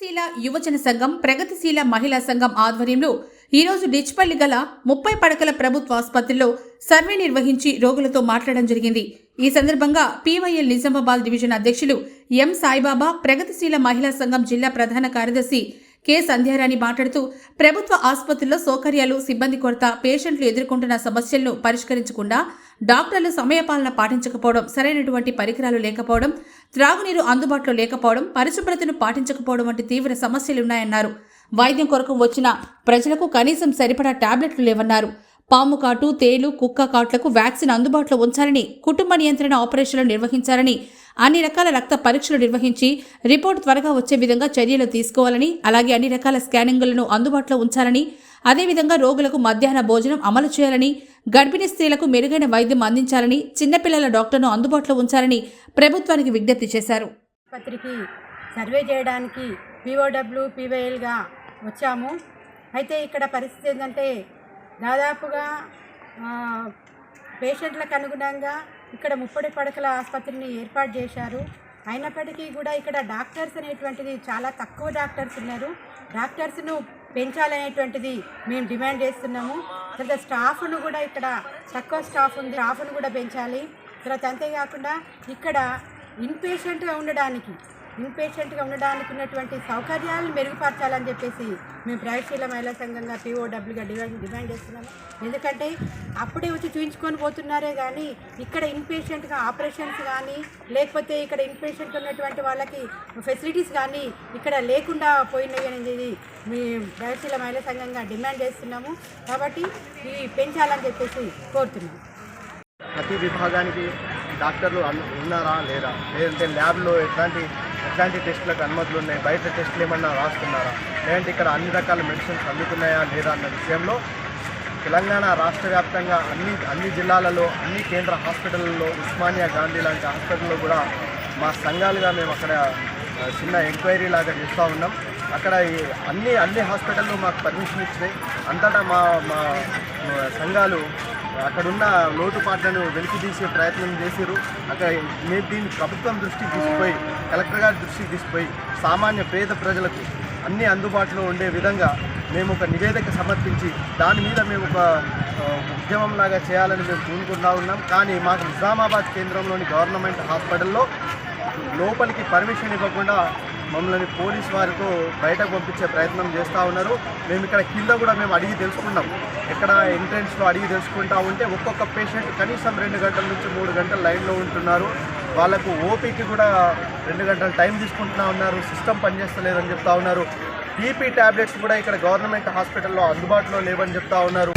ప్రగతిశీల యువజన సంఘం ప్రగతిశీల మహిళా సంఘం ఆధ్వర్యంలో ఈరోజు డిచ్పల్లి గల ముప్పై పడకల ప్రభుత్వ ఆసుపత్రిలో సర్వే నిర్వహించి రోగులతో మాట్లాడడం జరిగింది. ఈ సందర్భంగా పీవైఎల్ నిజామాబాద్ డివిజన్ అధ్యక్షులు ఎం సాయిబాబా ప్రగతిశీల మహిళా సంఘం జిల్లా ప్రధాన కార్యదర్శి కె. సంధ్యారాణి మాట్లాడుతూ ప్రభుత్వ ఆసుపత్రుల్లో సౌకర్యాలు సిబ్బంది కొరత పేషెంట్లు ఎదుర్కొంటున్న సమస్యలను పరిష్కరించకుండా డాక్టర్లు సమయపాలన పాటించకపోవడం సరైనటువంటి పరికరాలు లేకపోవడం త్రాగునీరు అందుబాటులో లేకపోవడం పరిశుభ్రతను పాటించకపోవడం వంటి తీవ్ర సమస్యలున్నాయన్నారు. వైద్యం కొరకు వచ్చిన ప్రజలకు కనీసం సరిపడా టాబ్లెట్లు లేవన్నారు. పాము కాటు తేలు కుక్క కాట్లకు వ్యాక్సిన్ అందుబాటులో ఉంచాలని కుటుంబ నియంత్రణ ఆపరేషన్లు నిర్వహించాలని అన్ని రకాల రక్త పరీక్షలు నిర్వహించి రిపోర్ట్ త్వరగా వచ్చే విధంగా చర్యలు తీసుకోవాలని అలాగే అన్ని రకాల స్కానింగులను అందుబాటులో ఉంచాలని అదేవిధంగా రోగులకు మధ్యాహ్న భోజనం అమలు చేయాలని గర్భిణీ స్త్రీలకు మెరుగైన వైద్యం అందించాలని చిన్నపిల్లల డాక్టర్ను అందుబాటులో ఉంచాలని ప్రభుత్వానికి విజ్ఞప్తి చేశారు. ఆసుపత్రికి సర్వే చేయడానికి పీఓడబ్ల్యూ పీవైఎల్గా వచ్చాము. అయితే ఇక్కడ పరిస్థితి ఏంటంటే దాదాపుగా పేషెంట్లకు అనుగుణంగా ఇక్కడ ముప్పడి పడకల ఆసుపత్రిని ఏర్పాటు చేశారు. అయినప్పటికీ కూడా ఇక్కడ డాక్టర్స్ అనేటువంటిది చాలా తక్కువ డాక్టర్స్ ఉన్నారు. డాక్టర్స్ను పెంచాలనేటువంటిది మేము డిమాండ్ చేస్తున్నాము. తర్వాత స్టాఫ్ను కూడా ఇక్కడ తక్కువ స్టాఫ్ ఉంది స్టాఫ్ను కూడా పెంచాలి. తర్వాత అంతేకాకుండా ఇక్కడ ఇన్పేషెంట్గా ఉండడానికి ఇన్పేషెంట్గా ఉండడానికి ఉన్నటువంటి సౌకర్యాలను మెరుగుపరచాలని చెప్పేసి మేము ప్రగతిశీల మహిళా సంఘంగా పీఓడబ్ల్యూగా డిమాండ్ డిమాండ్ చేస్తున్నాము. ఎందుకంటే అప్పుడే వచ్చి చూపించుకొని పోతున్నారే కానీ ఇక్కడ ఇన్పేషెంట్గా ఆపరేషన్స్ కానీ లేకపోతే ఇక్కడ ఇన్పేషెంట్ ఉన్నటువంటి వాళ్ళకి ఫెసిలిటీస్ కానీ ఇక్కడ లేకుండా పోయినాయి అనేది మీ ప్రగతిశీల మహిళా సంఘంగా డిమాండ్ చేస్తున్నాము. కాబట్టి ఇవి పెంచాలని చెప్పేసి కోరుతున్నాము. ప్రతి విభాగానికి డాక్టర్లు ఉన్నారా లేరా? లేదంటే ల్యాబ్లో ఎట్లాంటి ఎట్లాంటి టెస్టులకు అనుమతులు ఉన్నాయి? బయట టెస్టులు ఏమన్నా రాస్తున్నారా? లేదంటే ఇక్కడ అన్ని రకాల మెడిసిన్స్ అందుతున్నాయా లేదా అన్న విషయంలో తెలంగాణ రాష్ట్ర వ్యాప్తంగా అన్ని అన్ని జిల్లాలలో అన్ని కేంద్ర హాస్పిటల్లో ఉస్మానియా గాంధీ లాంటి హాస్పిటల్లో కూడా మా సంఘాలుగా మేము అక్కడ చిన్న ఎంక్వైరీ లాగా చేస్తూ ఉన్నాం. అక్కడ ఈ అన్ని అన్ని హాస్పిటల్లో మాకు పర్మిషన్ ఇచ్చినాయి. అంతటా మా మా సంఘాలు అక్కడున్న లోటుపాట్లను వెలికి తీసే ప్రయత్నం చేశారు అక్కడ మేము దీన్ని ప్రభుత్వం దృష్టికి తీసుకుపోయి కలెక్టర్ గారి దృష్టికి తీసుకుపోయి సామాన్య పేద ప్రజలకు అన్ని అందుబాటులో ఉండే విధంగా మేము ఒక నివేదిక సమర్పించి దాని మీద మేము ఒక ఉద్యమం లాగా చేయాలని మేము పూనుకుంటా ఉన్నాం. కానీ మాకు నిజామాబాద్ కేంద్రంలోని గవర్నమెంట్ హాస్పిటల్లో లోపలికి పర్మిషన్ ఇవ్వకుండా మమ్మల్ని పోలీస్ వారితో బయటకు పంపించే ప్రయత్నం చేస్తూ ఉన్నారు. మేము ఇక్కడ కింద కూడా మేము అడిగి తెలుసుకున్నాం ఎక్కడ ఎంట్రెన్స్లో అడిగి తెలుసుకుంటా ఉంటే ఒక్కొక్క పేషెంట్ కనీసం రెండు గంటల నుంచి మూడు గంటలు లైన్లో ఉంటున్నారు. వాళ్ళకు ఓపీకి కూడా రెండు గంటల టైం తీసుకుంటున్నా ఉన్నారు. సిస్టమ్ పనిచేస్తలేదని చెప్తా ఉన్నారు. బీపీ ట్యాబ్లెట్స్ కూడా ఇక్కడ గవర్నమెంట్ హాస్పిటల్లో అందుబాటులో లేవని చెప్తా ఉన్నారు.